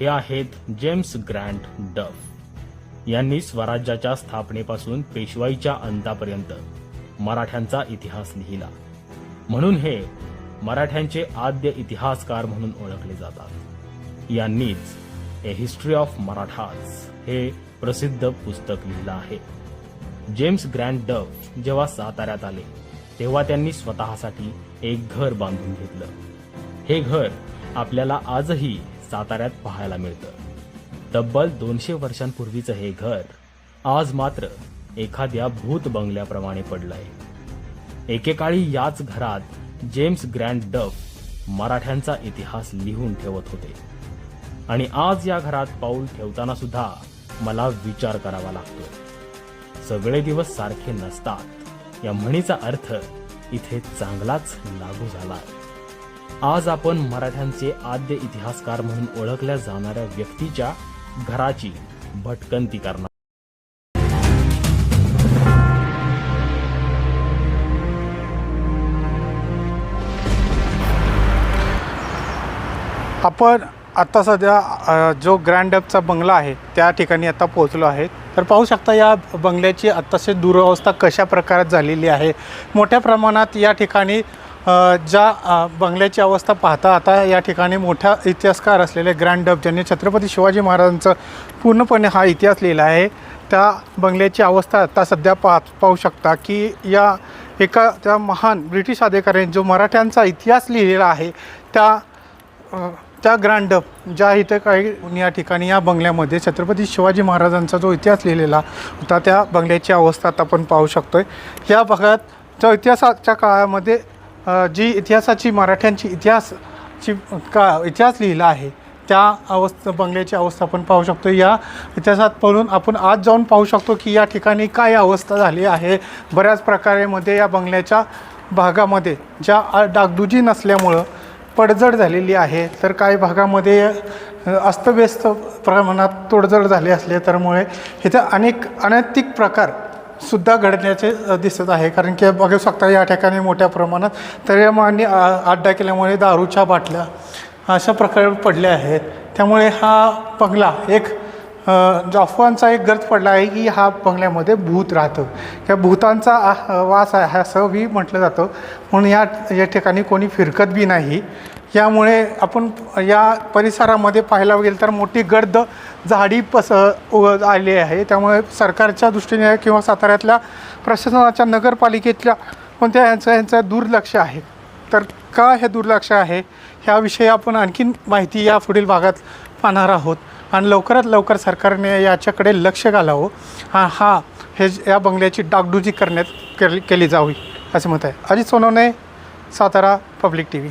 हे आहेत James Grant डफ. यांनी स्वराज्याच्या स्थापनेपासून पेशवाईच्या अंतापर्यंत मराठ्यांचा इतिहास लिहिला. म्हणून हे मराठ्यांचे आद्य इतिहासकार म्हणून ओळखले जातात. यांनीच ए हिस्ट्री ऑफ मराठाज हे प्रसिद्ध पुस्तक लिहिलं आहे. जेम्स ग्रँड डफ जेव्हा साताऱ्यात आले तेव्हा त्यांनी स्वतःसाठी एक घर बांधून घेतलं. हे घर आपल्याला आजही साताऱ्यात पाहायला मिळतं. तब्बल दोनशे वर्षांपूर्वीचं हे घर आज मात्र एखाद्या भूत बंगल्याप्रमाणे पडलंय. एकेकाळी याच घरात जेम्स ग्रँड डफ मराठ्यांचा इतिहास लिहून ठेवत होते. आणि आज या घरात पाऊल ठेवताना सुद्धा मला विचार करावा लागतो. सगळे दिवस सारखे नसतात. या म्हणीचा अर्थ इथे चांगलाच लागू झाला. आज आपण मराठ्यांचे आद्य इतिहासकार म्हणून ओळखल्या जाणाऱ्या व्यक्तीच्या घराची भटकंती करणार. आपण आत्ता सध्या जो ग्रँड डबचा बंगला आहे त्या ठिकाणी आता पोहोचलो आहे. तर पाहू शकता या बंगल्याची आत्ताशी दुरावस्था कशा प्रकारात झालेली आहे? मोठ्या प्रमाणात या ठिकाणी ज्या बंगल्याची अवस्था पाहता आता या ठिकाणी मोठ्या इतिहासकार असलेले ग्रँड डब ज्यांनी छत्रपती शिवाजी महाराजांचं पूर्णपणे हा इतिहास लिहिला आहे त्या बंगल्याची अवस्था आता सध्या पाह पाहू शकता की या एका त्या महान ब्रिटिश अधिकाऱ्यांनी जो मराठ्यांचा इतिहास लिहिलेला आहे त्या त्या ग्रँड ज्या इथं काही या ठिकाणी या बंगल्यामध्ये छत्रपती शिवाजी महाराजांचा जो इतिहास लिहिलेला होता त्या बंगल्याची अवस्था आता आपण पाहू शकतो आहे या भागात त्या इतिहासाच्या काळामध्ये जी इतिहासाची मराठ्यांची इतिहासची का इतिहास लिहिला आहे त्या अवस्था बंगल्याची अवस्था आपण पाहू शकतो. या इतिहासात पळून आपण आज जाऊन पाहू शकतो की या ठिकाणी काय अवस्था झाली आहे. बऱ्याच प्रकारेमध्ये या बंगल्याच्या भागामध्ये ज्या डागडुजी नसल्यामुळं पडझड झालेली आहे. तर काही भागामध्ये अस्तव्यस्त प्रमाणात तोडजड झाली असले तरमुळे इथं अनेक अनैतिक प्रकार सुद्धा घडण्याचे दिसत आहे. कारण की बघू शकता या ठिकाणी मोठ्या प्रमाणात तरीमानी अड्डा केल्यामुळे दारूच्या बाटल्या अशा प्रकारे पडल्या आहेत. त्यामुळे हा बंगला एक अफवांचा एक गरज पडला आहे की हा बंगल्यामध्ये भूत राहतं. या भूतांचा आ- वास आहे असं बी म्हटलं जातं. म्हणून या या ठिकाणी कोणी फिरकत बी नाही. यामुळे आपण या परिसरामध्ये पाहायला गेलं तर मोठी गर्द झाडी पस आली आहे. त्यामुळे सरकारच्या दृष्टीने किंवा साताऱ्यातल्या प्रशासनाच्या नगरपालिकेतल्या कोणत्या यांचं यांचं दुर्लक्ष आहे? तर का हे दुर्लक्ष आहे? ह्याविषयी आपण आणखीन माहिती या पुढील भागात पाहणार आहोत. आणि लवकरात लवकर सरकारने याच्याकडे लक्ष घालावं. हा हा हे या बंगल्याची डागडुजी करण्यात केली केली जावी असे मत आहे. Ajit Sonawane Satara public T V